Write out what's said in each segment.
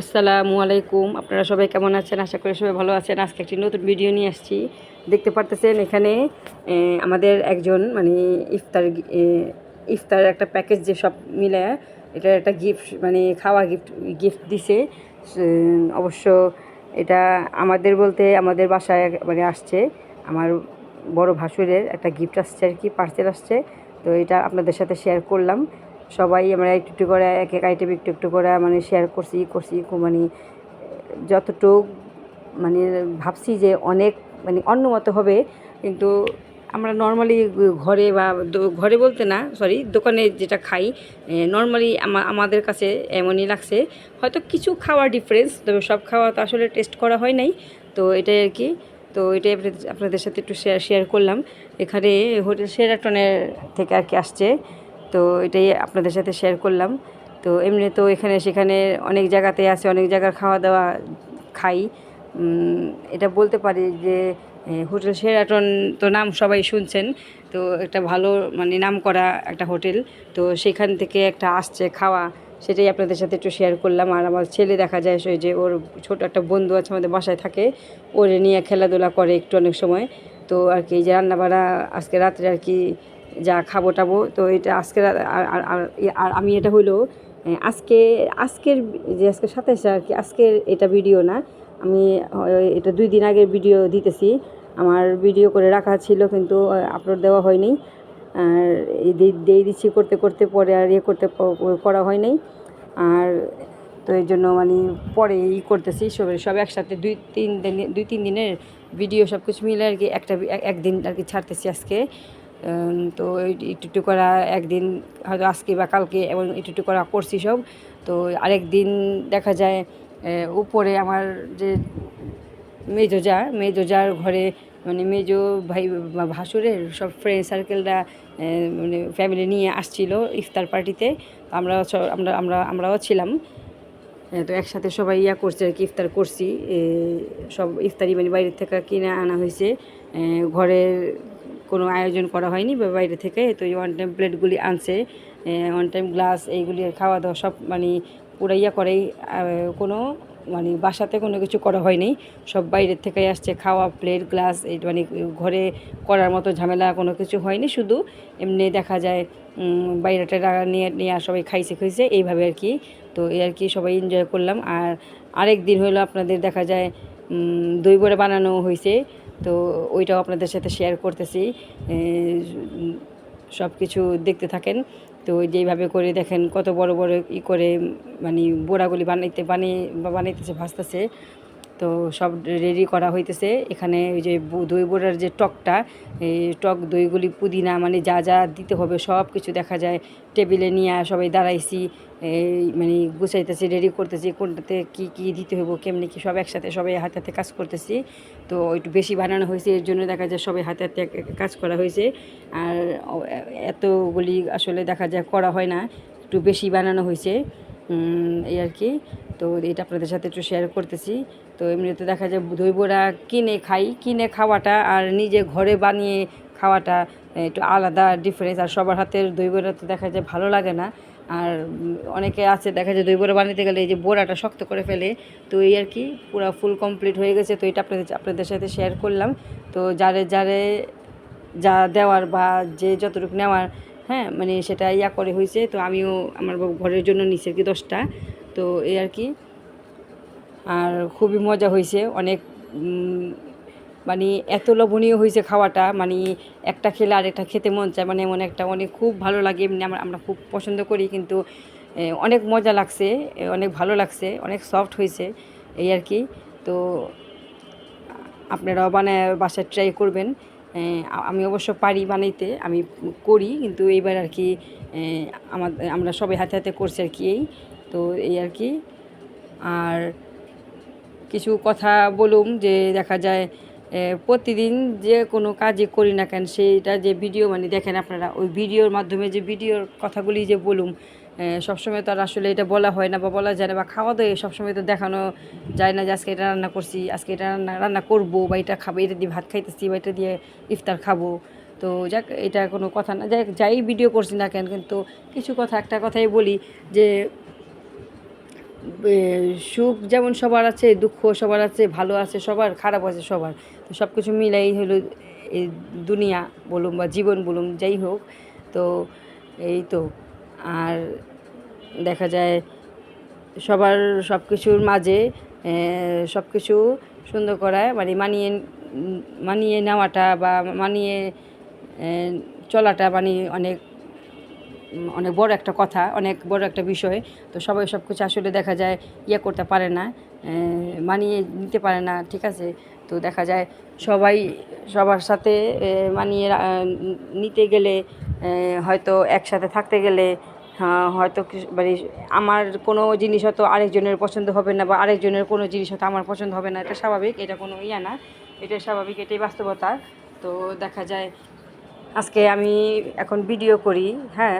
আসসালামু আলাইকুম। আপনারা সবাই কেমন আছেন? আশা করি সবাই ভালো আছেন। আজকে একটি নতুন ভিডিও নিয়ে আসছি। দেখতে পারতেছেন এখানে আমাদের একজন মানে ইফতার ইফতার একটা প্যাকেজ যে সব মিলে, এটা একটা গিফট মানে খাওয়া গিফট গিফট দিছে। অবশ্য এটা আমাদের বলতে আমাদের বাসায় মানে আসছে। আমার বড় ভাসুরের একটা গিফট আসছে আর কি, পার্সেল আসছে। তো এটা আপনাদের সাথে শেয়ার করলাম। সবাই আমরা একটু একটু করে, এক এক আইটেম একটু একটু করে মানে শেয়ার করছি করছি মানে যতটুক মানে ভাবছি যে অনেক মানে অন্য মতো হবে। কিন্তু আমরা নর্মালি ঘরে বা ঘরে বলতে না সরি দোকানে যেটা খাই নর্মালি আমাদের কাছে এমনই লাগছে। হয়তো কিছু খাওয়ার ডিফারেন্স তবে সব খাওয়া তো আসলে টেস্ট করা হয় নাই। তো এটাই আর কি। তো এটাই আপনাদের- আপনাদের সাথে একটু শেয়ার শেয়ার করলাম। এখানে হোটেল সেরাটনের থেকে আর কি আসছে। তো এটাই আপনাদের সাথে শেয়ার করলাম। তো এমনি তো এখানে সেখানে অনেক জায়গাতে আছে, অনেক জায়গার খাওয়া দাওয়া খাই। এটা বলতে পারি যে হোটেল সেরাটন তো নাম সবাই শুনছেন। তো একটা ভালো মানে নাম করা একটা হোটেল। তো সেখান থেকে একটা আসছে খাওয়া, সেটাই আপনাদের সাথে একটু শেয়ার করলাম। আর আমার ছেলে দেখা যায় সে যে ওর ছোট একটা বন্ধু আছে আমাদের বাসায় থাকে, ওরে নিয়ে খেলাধুলা করে একটু অনেক সময়। তো আর কি যে রান্নাবাড়া আজকে রাত্রে আর কি যা খাব টাবো তো এটা আজকে আর আর- আমি এটা হইল এ, আজকে আজকের যে আজকে সাতাশে আর কি আজকের এটা ভিডিও না আমি এটা দুই দিন আগের ভিডিও দিতেছি আমার ভিডিও করে রাখা ছিল কিন্তু আপলোড দেওয়া হয়নি আর দিয়ে- দিচ্ছি করতে করতে পরে আর ইয়ে করতে করা হয় আর তো এই জন্য মানে পরে ই করতেছি সব সব একসাথে দুই তিন দিন দুই তিন দিনের ভিডিও সব কিছু মিলে আর কি একটা একদিন আর কি ছাড়তেছি আজকে তো একটু একটু করা একদিন হয়তো আজকে বা কালকে এবং একটু একটু করা করছি সব। তো আরেক দিন দেখা যায় উপরে আমার যে মেজো যা, মেজো যার ঘরে মানে মেজো ভাই ভাসুরের সব ফ্রেন্ড সার্কেলরা মানে ফ্যামিলি নিয়ে আসছিল ইফতার পার্টিতে। আমরা আমরা আমরা, আমরাও ছিলাম। তো একসাথে সবাই ইয়া করছে আর কি, ইফতার করছি। সব ইফতারি মানে বাইরের থেকে কিনে আনা হয়েছে। ঘরের কোনো আয়োজন করা হয়নি বা বাইরে থেকে। তো এই ওয়ান টাইম প্লেটগুলি আনছে ওয়ান টাইম গ্লাস এইগুলি খাওয়া দাওয়া সব মানে পুরো ইয়া করেই কোনো মানে বাসাতে কোনো কিছু করা হয়নি। সব বাইরের থেকে আসছে খাওয়া প্লেট গ্লাস এই মানে ঘরে করার মতো ঝামেলা কোনো কিছু হয়নি শুধু এমনি দেখা যায় উম, বাইরে টাইরে নিয়ে নিয়ে সবাই খাইছে খাইছে এইভাবে আর কি। তো এই আর কি সবাই এনজয় করলাম। আর আরেক দিন হলো আপনাদের দেখা যায় দই বড়া বানানো হয়েছে তো ওইটাও আপনাদের সাথে শেয়ার করতেছি। সব কিছু দেখতে থাকেন। তো যেইভাবে করে দেখেন কত বড় বড় ই করে মানে বোড়াগুলি বানাইতে, বানিয়ে বানাইতেছে, ভাজতেছে। তো সব রেডি করা হইতেছে। এখানে ওই যে দই বড়ার যে টকটা, এই টক দইগুলি পুদিনা মানে যা যা দিতে হবে সব কিছু দেখা যায়। টেবিলে নিয়ে সবাই দাঁড়াইছি, এই মানে গুছাইতেছি রেডি করতেছি, কোনটাতে কি কি দিতে হইব, কেমনি কি, সব একসাথে সবাই হাতে হাতে কাজ করতেছি। তো একটু বেশি বানানো হয়েছে, এর জন্য দেখা যায় সবাই হাতে হাতে কাজ করা হয়েছে। আর এতগুলি আসলে দেখা যায় করা হয় না, একটু বেশি বানানো হয়েছে। এই আর কি। তো এটা আপনাদের সাথে একটু শেয়ার করতেছি। তো এমনিতে দেখা যায় দই বড়া কিনে খাই। কিনে খাওয়াটা আর নিজে ঘরে বানিয়ে খাওয়াটা একটু আলাদা ডিফারেন্স আর সবার হাতের দই বড়া তো দেখা যায় ভালো লাগে না। আর অনেকে আছে, দেখা যায় দই বড়া বানাতে গেলে এই যে বড়াটা শক্ত করে ফেলে। তো এই আর কি, পুরো ফুল কমপ্লিট হয়ে গেছে। তো এটা আপনাদের আপনাদের সাথে শেয়ার করলাম। তো যারে যারে যা দেওয়ার বা যে যতটুকু নেওয়ার হ্যাঁ মানে সেটা ইয়া করে হয়েছে, তো আমিও আমার ঘরের জন্য নিচে আর কি দশটা, তো এই আর কি। আর খুবই মজা হয়েছে, অনেক মানে এত লবণীয় হয়েছে খাওয়াটা মানে একটা খেলে আরেকটা খেতে মন চায় মানে এমন একটা অনেক খুব ভালো লাগে, এমনি আমরা আমরা খুব পছন্দ করি, কিন্তু অনেক মজা লাগছে অনেক ভালো লাগছে, অনেক সফট হয়েছে, এই আর কি, তো, আপনারাও বানায়, বাসায় ট্রাই করবেন। আমি অবশ্য পারি বানাইতে, আমি করি, কিন্তু এইবার আর কি আমাদের আমরা সবাই হাতে হাতে করছি আর কি এই, তো এই আর কি। আর কিছু কথা বলুম যে দেখা যায় প্রতিদিন যে কোনো কাজই করি না কেন, সেইটা যে ভিডিও মানে দেখেন আপনারা, ওই ভিডিওর মাধ্যমে যে ভিডিওর কথাগুলি যে বলুম সবসময় তো আর আসলে এটা বলা হয় না বা বলা যায় না বা খাওয়া দাওয়া সবসময় তো দেখানো যায় না যে আজকে এটা রান্না করছি, আজকে এটা রান্না রান্না করব বা এটা খাব, এটা দিয়ে ভাত খাইতেছি বা এটা দিয়ে ইফতার খাব। তো যাক, এটা কোনো কথা না যাই যাই ভিডিও করছি না কেন, কিন্তু কিছু কথা, একটা কথাই বলি যে সুখ যেমন সবার আছে, দুঃখ সবার আছে, ভালো আছে সবার, খারাপ আছে সবার। তো সব কিছু মিলাই হলো এই দুনিয়া বলুন বা জীবন বলুন, যাই হোক। তো এই তো। আর দেখা যায় সবার সব কিছুর মাঝে সব কিছু সুন্দর করায় মানে মানিয়ে মানিয়ে নেওয়াটা বা মানিয়ে চলাটা মানে অনেক অনেক বড় একটা কথা, অনেক বড় একটা বিষয়। তো সবাই সব কিছু আসলে দেখা যায় ইয়ে করতে পারে না মানিয়ে নিতে পারে না, ঠিক আছে? তো দেখা যায় সবাই সবার সাথে মানিয়ে নিতে গেলে হয়তো একসাথে থাকতে গেলে হয়তো কিছু- মানে আমার কোনো জিনিস হয়তো আরেকজনের পছন্দ হবে না বা আরেকজনের কোনো জিনিস হয়তো আমার পছন্দ হবে না, এটা স্বাভাবিক, এটা কোনো ইয়া না, এটা স্বাভাবিক, এটাই বাস্তবতা। তো দেখা যায় আজকে আমি এখন ভিডিও করি হ্যাঁ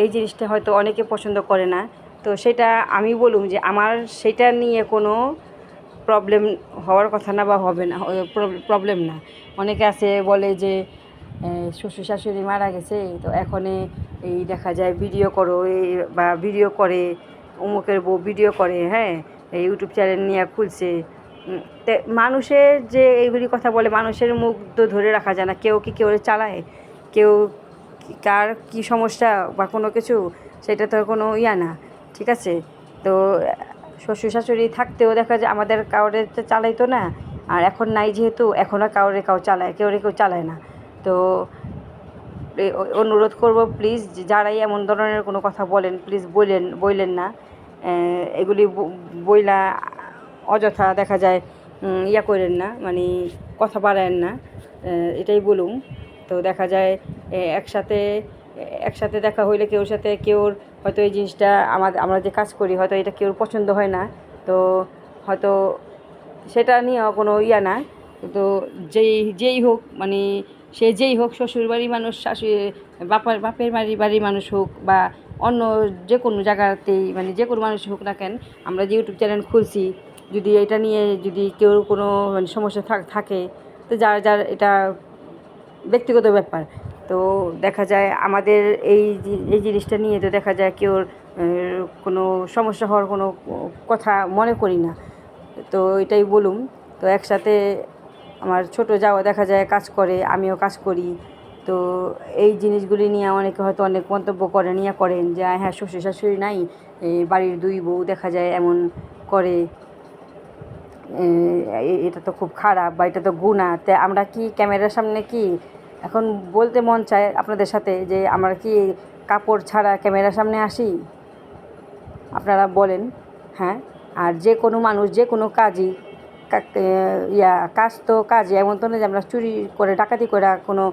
এই জিনিসটা হয়তো অনেকে পছন্দ করে না, তো সেটা আমি বলুম যে আমার সেটা নিয়ে কোনো প্রবলেম হওয়ার কথা না বা হবে না প্রবলেম না। অনেকে আছে বলে যে শ্বশুর শাশুড়ি মারা গেছে, তো এখন এই দেখা যায় ভিডিও করো, এই বা ভিডিও করে, অমুকের বউ ভিডিও করে হ্যাঁ? এই ইউটিউব চ্যানেল নিয়ে খুলছে। মানুষের যে এইগুলি কথা বলে, মানুষের মুখ তো ধরে রাখা যায় না। কেউ কি কেউ চালায়? কেউ কার কি সমস্যা বা কোনো কিছু? সেটা তো কোনো ইয়া না, ঠিক আছে? তো, শ্বশুর শাশুড়ি থাকতেও দেখা যায় আমাদের কাউরে তো চালাইতো না। আর এখন নাই যেহেতু, এখন আর কাউরে কাউ চালায় কেউ কেউ চালায় না। তো অনুরোধ করব প্লিজ যারাই এমন ধরনের কোনো কথা বলেন প্লিজ বললেন বললেন না। এগুলি বইলা অযথা দেখা যায় ইয়া করেন না মানে কথা বাড়ায়েন না এটাই বলুন। তো দেখা যায় একসাথে একসাথে দেখা হইলে কেউর সাথে কেউর হয়তো এই জিনিসটা আমাদের আমরা যে কাজ করি, হয়তো এটা কেউর পছন্দ হয় না। তো হয়তো সেটা নিয়েও কোনো ইয়া না। তো যেই যেই হোক মানে সে যেই হোক শ্বশুর বাড়ির মানুষ শাশুড়ি বাপার বাপের বাড়ি বাড়ির মানুষ হোক বা অন্য যে কোনো জায়গাতেই মানে যে কোনো মানুষ হোক না কেন আমরা যে ইউটিউব চ্যানেল খুলছি যদি এটা নিয়ে যদি কেউ কোনো মানে সমস্যা থাক- তো যার যার এটা ব্যক্তিগত ব্যাপার। তো দেখা যায় আমাদের এই এই জিনিসটা নিয়ে তো দেখা যায় আহ, কোনো সমস্যা হওয়ার কোনো কথা মনে করি না। তো এটাই বলুন। তো একসাথে আমার ছোট যাওয়া দেখা যায়, কাজ করে, আমিও কাজ করি। তো এই জিনিসগুলি নিয়ে অনেকে হয়তো অনেক মন্তব্য করেন ইয়া করেন যে হ্যাঁ শ্বশুর শাশুড়ি নাই বাড়ির দুই বউ দেখা যায় এমন করে। এটা তো খুব খারাপ বা এটা তো গুণা। তে আমরা কি ক্যামেরার সামনে কি? এখন বলতে মন চায় আপনাদের সাথে যে, আমরা কি কাপড় ছাড়া ক্যামেরার সামনে আসি? আপনারা বলেন হ্যাঁ? আর যে কোনো মানুষ, যে কোনো কাজই ইয়া, কাজ তো কাজ এমন তো না যে আমরা চুরি করে, ডাকাতি করে কোনো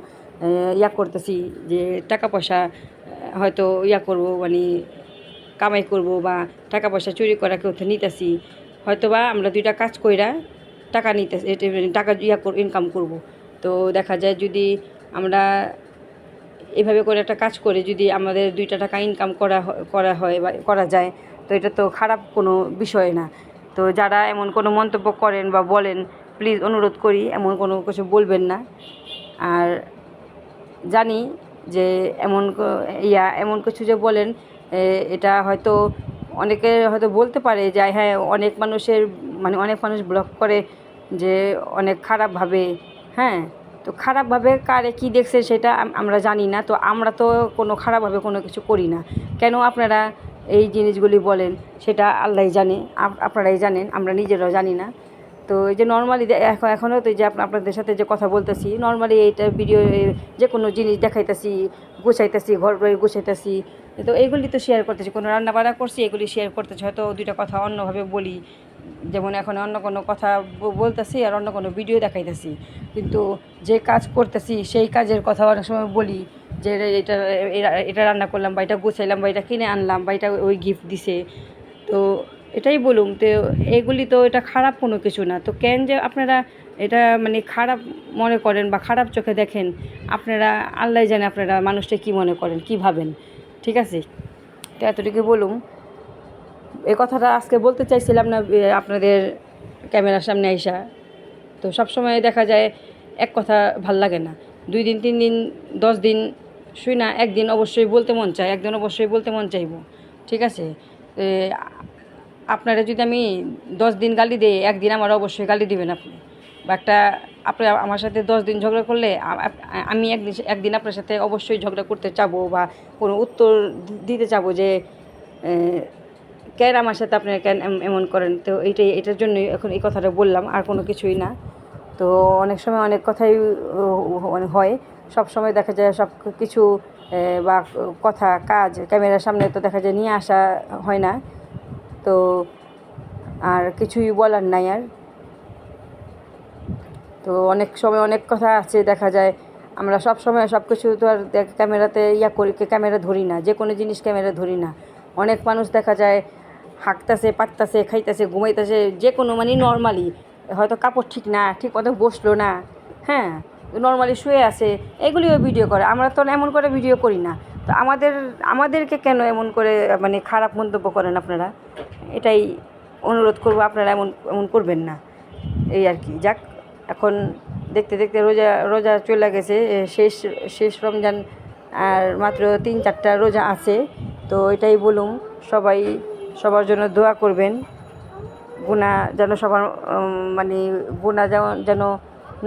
ইয়া করতেছি যে টাকা পয়সা হয়তো ইয়া করব মানে কামাই করব বা টাকা পয়সা চুরি করা কেউ তো নিতেছি। হয়তো বা আমরা দুইটা কাজ কইরা টাকা নিতে টাকা ইয়া ইনকাম করব। তো দেখা যায় যদি আমরা এভাবে করে একটা কাজ করে যদি আমাদের দুইটা টাকা ইনকাম করা করা হয় বা করা যায়, তো এটা তো খারাপ কোনো বিষয় না। তো যারা এমন কোনো মন্তব্য করেন বা বলেন প্লিজ অনুরোধ করি, এমন কোনো কিছু বলবেন না। আর জানি যে এমন ইয়া, এমন কিছু যে বলেন এটা হয়তো অনেকে হয়তো বলতে পারে যে হ্যাঁ অনেক মানুষের মানে অনেক মানুষ ব্লগ করে যে অনেক খারাপভাবে হ্যাঁ? তো খারাপভাবে কারে কি দেখছে সেটা আমরা জানি না। তো আমরা তো কোনো খারাপভাবে কোনো কিছু করি না। কেন আপনারা এই জিনিসগুলি বলেন, সেটা আল্লাহ জানে, আপ- আপনারাই জানেন, আমরা নিজেরাও জানি না। তো এই যে নর্মালি এখন এখনও তো যে আপনাদের সাথে যে কথা বলতেছি নর্মালি এইটা ভিডিও যে কোনো জিনিস দেখাইতেছি, গুছাইতেছি, ঘর গুছাইতেছি, তো এইগুলি তো শেয়ার করতেছি, কোনো রান্না বান্না করছি, এগুলি শেয়ার করতেছি, হয়তো দুইটা কথা অন্যভাবে বলি, যেমন এখন অন্য কোনো কথা বলতেছি আর অন্য কোনো ভিডিও দেখাইতেছি। কিন্তু যে কাজ করতেছি, সেই কাজের কথা অনেক সময় বলি যে এটা এটা রান্না করলাম বা এটা গুছাইলাম বা এটা কিনে আনলাম বা এটা ওই গিফট দিছে। তো এটাই বলুম তো এগুলি তো এটা খারাপ কোনো কিছু না। তো কেন যে আপনারা এটা মানে খারাপ মনে করেন বা খারাপ চোখে দেখেন, আপনারা, আল্লাহ জানে আপনারা মানুষটা কি মনে করেন, কি ভাবেন। ঠিক আছে? তো এতটুকু বলুম এ কথাটা আজকে বলতে চাইছিলাম না আপনাদের ক্যামেরার সামনে আইসা। তো সব সময় দেখা যায়, এক কথা ভালো লাগে না। দুই দিন, তিন দিন, দশ দিন শুই না, একদিন অবশ্যই বলতে মন চায়, একদিন অবশ্যই বলতে মন চাইব, ঠিক আছে? আপনারা যদি আমি দশ দিন গালি দিই, একদিন আমার অবশ্যই গালি দিবেন আপনি। বা একটা আপনি, আমার সাথে দশ দিন ঝগড়া করলে আমি একদিন একদিন আপনার সাথে অবশ্যই ঝগড়া করতে চাবো বা কোনো উত্তর দিতে চাবো যে কেন আমার সাথে আপনারা কেন এমন করেন? তো এইটাই, এটার জন্যই এখন এই কথাটা বললাম, আর কোনো কিছুই না। তো অনেক সময় অনেক কথাই মানে হয়। সব সময় দেখা যায় সব কিছু বা কথা, কাজ, ক্যামেরার সামনে তো দেখা যায় নিয়ে আসা হয় না। তো আর কিছুই বলার নাই আর। তো অনেক সময় অনেক কথা আছে দেখা যায়। আমরা সব সময় সব কিছু তো আর ক্যামেরাতে ইয়া করি ক্যামেরা ধরি না যে কোনো জিনিস ক্যামেরা ধরি না। অনেক মানুষ দেখা যায় হাঁকতাছে পাততাছে খাইতেছে, ঘুমাইতেছে যে কোনো মানে নর্মালি হয়তো কাপড় ঠিক না, ঠিক মতো বসল না হ্যাঁ। নর্মালি শুয়ে আছে, এগুলিও ভিডিও করে। আমরা তো এমন করে ভিডিও করি না। তো আমাদের, আমাদেরকে কেন এমন করে মানে খারাপ মন্তব্য করেন আপনারা? এটাই অনুরোধ করব, আপনারা এমন এমন করবেন না। এই আর কি, যাক, এখন দেখতে দেখতে রোজা রোজা চলে গেছে শেষ শেষ রমজান, আর মাত্র তিন চারটা রোজা আছে। তো এটাই বলুম সবাই সবার জন্য দোয়া করবেন। গুণা যেন সবার মানে গুণা যেন যেন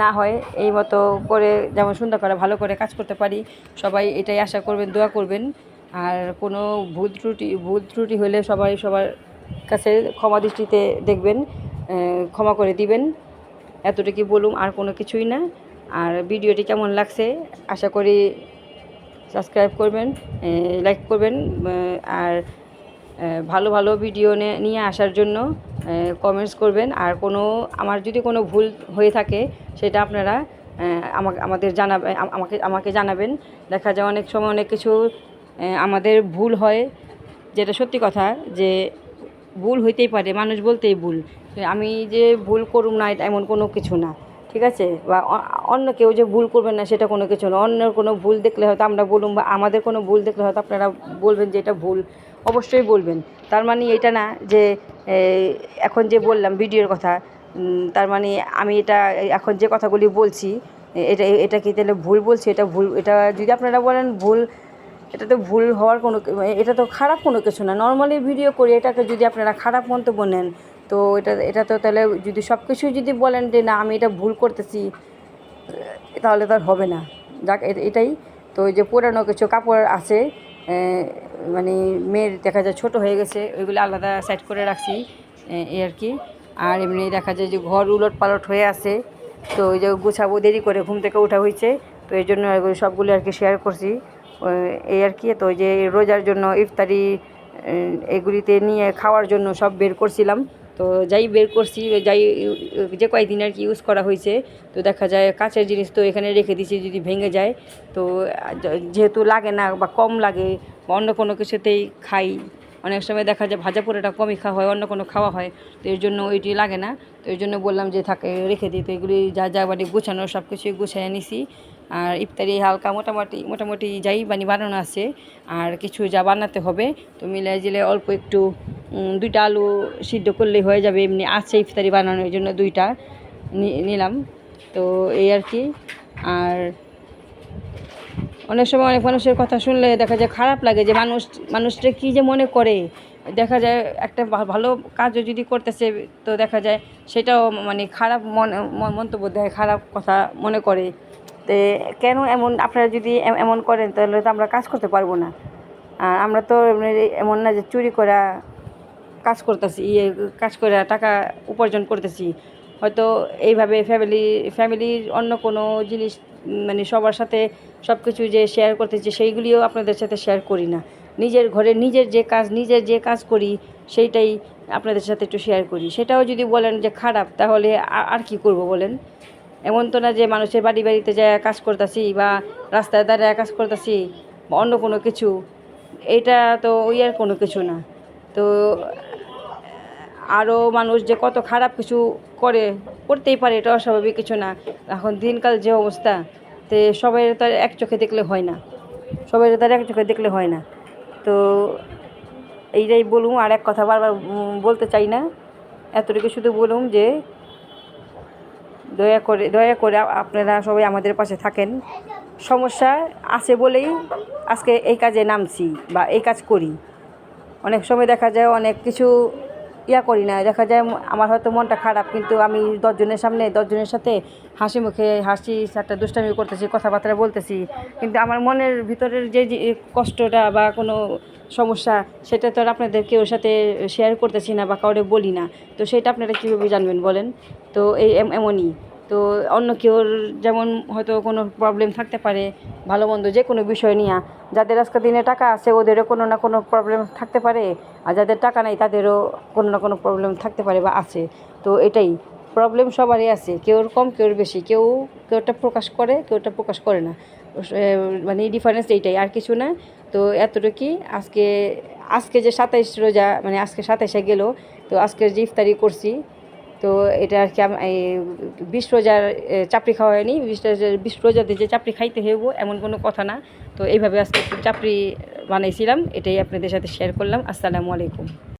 না হয় এই মতো করে যেমন সুন্দর করে, ভালো করে কাজ করতে পারি। সবাই এটাই আশা করবেন, দোয়া করবেন। আর কোনো ভুল ত্রুটি ভুল ত্রুটি হলে সবাই সবার কাছে ক্ষমা দৃষ্টিতে দেখবেন ক্ষমা করে দিবেন। এতটুকু বলুম, আর কোনো কিছুই না। আর ভিডিওটি কেমন লাগছে, আশা করি সাবস্ক্রাইব করবেন লাইক করবেন আর ভালো ভালো ভিডিও নিয়ে আসার জন্য কমেন্টস করবেন। আর কোনো, আমার যদি কোনো ভুল হয়ে থাকে, সেটা আপনারা আমাকে, আমাদের জানাবেন আমাকে আমাকে জানাবেন। দেখা যায় অনেক সময় অনেক কিছু আমাদের ভুল হয়। যেটা সত্যি কথা, যে ভুল হইতেই পারে, মানুষ বলতেই ভুল। আমি যে ভুল করুম না এমন কোনো কিছু না, ঠিক আছে? বা অন্য কেউ যে ভুল করবেন না, সেটা কোনো কিছু না। অন্যের কোনো ভুল দেখলে হয়তো আমরা বলুম, বা আমাদের কোনো ভুল দেখলে হয়তো আপনারা বলবেন যে এটা ভুল। অবশ্যই বলবেন। তার মানে এটা না যে এখন যে বললাম ভিডিওর কথা তার মানে আমি এটা, এখন যে কথাগুলি বলছি এটা এটা কি তাহলে ভুল বলছি? এটা ভুল, এটা যদি আপনারা বলেন ভুল, এটা তো ভুল হওয়ার কোনো, এটা তো খারাপ কোনো কিছু না। নর্মালি ভিডিও করি, এটাকে যদি আপনারা খারাপ মন্তব্য নেন, তো এটা এটা তো তাহলে যদি সব কিছুই যদি বলেন যে না, আমি এটা ভুল করতেছি, তাহলে তো আর হবে না। যাক এটাই। তো ওই যে পুরানো কিছু কাপড় আছে মানে মেয়ের দেখা যায় ছোট হয়ে গেছে, ওইগুলো আলাদা সাইড করে রাখছি এই আর কি। আর এমনি দেখা যায় যে ঘর উলট পালট হয়ে আছে, তো ওই যে গুছাবো, দেরি করে ঘুম থেকে ওঠা হয়েছে, তো এই জন্য সবগুলো আর কি শেয়ার করছি। এই আর কি, তো যে রোজার জন্য ইফতারি এগুলিতে নিয়ে খাওয়ার জন্য সব বের করছিলাম। তো যাই বের করছি, যাই যে কয়েকদিন আর কি ইউজ করা হয়েছে, তো দেখা যায় কাঁচের জিনিস তো এখানে রেখে দিছি যদি ভেঙে যায়, তো যেহেতু লাগে না বা কম লাগে, বা অন্য কোনো কিছুতেই খাই, অনেক সময় দেখা যায় ভাজা পোড়াটা কমই খাওয়া হয়, অন্য কোনো খাওয়া হয়, তো এর জন্য ওইটি লাগে না, তো এই জন্য বললাম যে থাকে, রেখে দিই, তো এগুলি যা যা বাড়ি গুছানো সব কিছুই গুছিয়ে নিছি আর ইফতারি হালকা মোটামুটি মোটামুটি যাই বানি, বানানো আছে। আর কিছু যা বানাতে হবে, তো মিলাই জিলে অল্প একটু দুইটা আলু সিদ্ধ করলেই হয়ে যাবে। এমনি আছে ইফতারি বানানোর জন্য দুইটা নিলাম। তো এই আর কি। আর অনেক সময় অনেক মানুষের কথা শুনলে দেখা যায় খারাপ লাগে যে মানুষ, মানুষটা কী যে মনে করে। দেখা যায় একটা ভালো কাজও যদি করতেছে, তো দেখা যায় সেটাও মানে খারাপ মন, মন্তব্য দেয়, খারাপ কথা মনে করে। তে কেন এমন, আপনারা যদি এমন করেন তাহলে তো আমরা কাজ করতে পারব না। আর আমরা তো এমন না যে চুরি করা কাজ করতেছি ইয়ে কাজ করে টাকা উপার্জন করতেছি। হয়তো এইভাবে ফ্যামিলি, ফ্যামিলির অন্য কোনো জিনিস মানে সবার সাথে সব কিছু যে শেয়ার করতেছি, সেইগুলিও আপনাদের সাথে শেয়ার করি না। নিজের ঘরে নিজের যে কাজ, নিজের যে কাজ করি, সেইটাই আপনাদের সাথে একটু শেয়ার করি। সেটাও যদি বলেন যে খারাপ, তাহলে আর কি করব বলেন? এমন তো না যে মানুষের বাড়ি বাড়িতে যায় কাজ করতেছি বা রাস্তায় দাঁড়ায় কাজ করতেছি বা অন্য কোনো কিছু, এটা তো ওই আর কোনো কিছু না। তো আরও মানুষ যে কত খারাপ কিছু করে, করতেই পারে, এটা অস্বাভাবিক কিছু না। এখন দিনকাল যে অবস্থা, তে সবাই তো আর এক চোখে দেখলে হয় না। সবাই তো আর এক চোখে দেখলে হয় না। তো, এইটাই বলুম আর এক কথা বারবার বলতে চাই না। এতটুকু শুধু বলুম যে দয়া করে দয়া করে আপনারা সবাই আমাদের পাশে থাকেন। সমস্যা আছে বলেই আজকে এই কাজে নামছি বা এই কাজ করি। অনেক সময় দেখা যায় অনেক কিছু ইয়া করি না। দেখা যায় আমার হয়তো মনটা খারাপ, কিন্তু আমি দশজনের সামনে, দশজনের সাথে হাসি মুখে হাসি একটা দুষ্টামি করতেছি, কথাবার্তা বলতেছি। কিন্তু আমার মনের ভিতরের যে কষ্টটা বা কোনো সমস্যা, সেটা তো আর আপনাদের কেউ সাথে শেয়ার করতেছি না বা কাউরে বলি না। তো সেটা আপনারা কীভাবে জানবেন বলেন? তো এই এমনই। তো অন্য কেউর যেমন হয়তো কোনো প্রবলেম থাকতে পারে, ভালো মন্দ যে কোনো বিষয় নিয়ে, যাদের আজকে দিনে টাকা আছে ওদেরও কোনো না কোনো প্রবলেম থাকতে পারে, আর যাদের টাকা নাই তাদেরও কোনো না কোনো প্রবলেম থাকতে পারে বা আছে। তো এটাই প্রবলেম সবারই আছে, কেউর কম, কেউর বেশি, কেউ কেউটা প্রকাশ করে কেউটা প্রকাশ করে না। মানে ডিফারেন্স এইটাই, আর কিছু না। তো এতটুকুই, আজকে আজকে যে সাতাইশ রোজা মানে আজকে সাতাইশে গেল, তো আজকের যে ইফতারি করছি তো এটা আর কি বিশ রোজার চাপড়ি খাওয়া হয়নি। বিশ বিশ রোজাতে যে চাপড়ি খাইতে হইব, এমন কোনো কথা না। তো এইভাবে আজকে চাপড়ি বানাইছিলাম, এটাই আপনাদের সাথে শেয়ার করলাম। আসসালামু আলাইকুম।